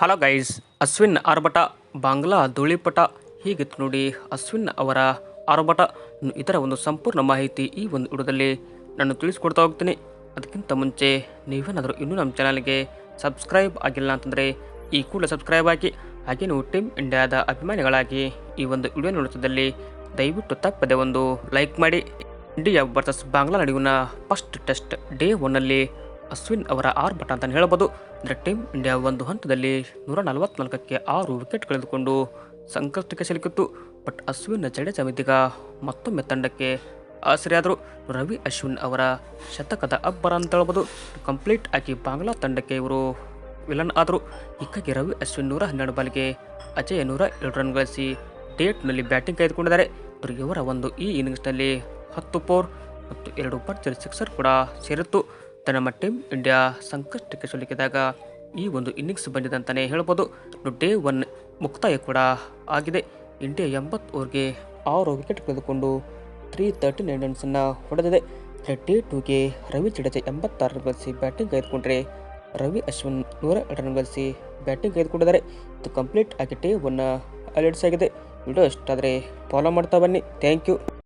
Hello guys, Ashwin ಆರ್ಭಟ, ಬಾಂಗ್ಲಾ ಧೂಳಿಪಟ. ಹೀಗಿತ್ತು ನೋಡಿ ಅಶ್ವಿನ್ ಅವರ ಆರ್ಭಟ. ಇದರ ಒಂದು ಸಂಪೂರ್ಣ ಮಾಹಿತಿ ಈ ಒಂದು ವಿಡಿಯೋದಲ್ಲಿ ನಾನು ತಿಳಿಸ್ಕೊಡ್ತಾ ಹೋಗ್ತೀನಿ. ಅದಕ್ಕಿಂತ ಮುಂಚೆ ನೀವೇನಾದರೂ ಇನ್ನೂ ನಮ್ಮ ಚಾನಲ್ಗೆ ಸಬ್ಸ್ಕ್ರೈಬ್ ಆಗಿಲ್ಲ ಅಂತಂದರೆ ಈ ಕೂಡಲೇ ಸಬ್ಸ್ಕ್ರೈಬ್ ಆಗಿ ಹಾಗೆ ನೀವು ಟೀಮ್ ಇಂಡಿಯಾದ ಅಭಿಮಾನಿಗಳಾಗಿ ಈ ಒಂದು ವಿಡಿಯೋ ನೋಡುತ್ತಿದ್ದಲ್ಲಿ ದಯವಿಟ್ಟು ತಪ್ಪದೆ ಒಂದು ಲೈಕ್ ಮಾಡಿ. ಇಂಡಿಯಾ ವರ್ಸಸ್ ಬಾಂಗ್ಲಾ ನಡುವಿನ ಫಸ್ಟ್ ಟೆಸ್ಟ್ ಡೇ ಒನ್ನಲ್ಲಿ ಅಶ್ವಿನ್ ಅವರ ಆರ್ಭಟ ಅಂತ ಹೇಳಬಹುದು. ಅಂದರೆ ಟೀಮ್ ಇಂಡಿಯಾ ಒಂದು ಹಂತದಲ್ಲಿ ನೂರ ನಲವತ್ನಾಲ್ಕಕ್ಕೆ ಆರು ವಿಕೆಟ್ ಕಳೆದುಕೊಂಡು ಸಂಕಷ್ಟಕ್ಕೆ ಸಿಲುಕಿತ್ತು. ಬಟ್ ಅಶ್ವಿನ್ ಜಡೇಜಾ ಇದೀಗ ಮತ್ತೊಮ್ಮೆ ತಂಡಕ್ಕೆ ಆಸರೆಯಾದರು. ರವಿ ಅಶ್ವಿನ್ ಅವರ ಶತಕದ ಅಬ್ಬರ ಅಂತ ಹೇಳ್ಬೋದು ಕಂಪ್ಲೀಟ್ ಆಗಿ ಬಾಂಗ್ಲಾ ತಂಡಕ್ಕೆ ಇವರು ವಿಲನ್ ಆದರು. ಹೀಗಾಗಿ ರವಿ ಅಶ್ವಿನ್ ನೂರ ಹನ್ನೆರಡು ಬಾಲ್ಗೆ ಅಜಯ್ ನೂರ ಎರಡು ರನ್ ಗಳಿಸಿ ಡೇಟ್ನಲ್ಲಿ ಬ್ಯಾಟಿಂಗ್ ಕಾಯ್ದುಕೊಂಡಿದ್ದಾರೆ ಇವರ ಒಂದು ಈ ಇನ್ನಿಂಗ್ಸ್ನಲ್ಲಿ ಹತ್ತು ಫೋರ್ ಮತ್ತು ಎರಡು ಭರ್ಜರಿ ಸಿಕ್ಸರ್ ಕೂಡ ಸೇರಿತ್ತು. ತನ್ನ ಟೀಮ್ ಇಂಡಿಯಾ ಸಂಕಷ್ಟಕ್ಕೆ ಸಿಲುಕಿದಾಗ ಈ ಒಂದು ಇನ್ನಿಂಗ್ಸ್ ಬಂದಿದೆ ಅಂತಲೇ ಹೇಳ್ಬೋದು. ಡೇ ಒನ್ ಮುಕ್ತಾಯ ಕೂಡ ಆಗಿದೆ. ಇಂಡಿಯಾ ಎಂಬತ್ತು ಓವರ್ಗೆ ಆರು ವಿಕೆಟ್ ಕಳೆದುಕೊಂಡು ತ್ರೀ ತರ್ಟಿ ನೈನ್ ರನ್ಸನ್ನು ಹೊಡೆದಿದೆ. ಡೇ ಟೂಗೆ ರವಿ ಜಡೇಜಾ ಎಂಬತ್ತಾರು ರನ್ ಗಳಿಸಿ ಬ್ಯಾಟಿಂಗ್ ಕೈದುಕೊಂಡ್ರೆ ರವಿ ಅಶ್ವಿನ್ ನೂರ ಎರಡು ರನ್ ಗಳಿಸಿ ಬ್ಯಾಟಿಂಗ್ ಕೈದುಕೊಂಡಿದ್ದಾರೆ ಇದು ಕಂಪ್ಲೀಟ್ ಆಗಿ ಡೇ ಒನ್ ಹೈಲೈಟ್ಸ್ ಆಗಿದೆ. ವಿಡಿಯೋ ಇಷ್ಟ ಆದರೆ ಫಾಲೋ ಮಾಡ್ತಾ ಬನ್ನಿ. Thank you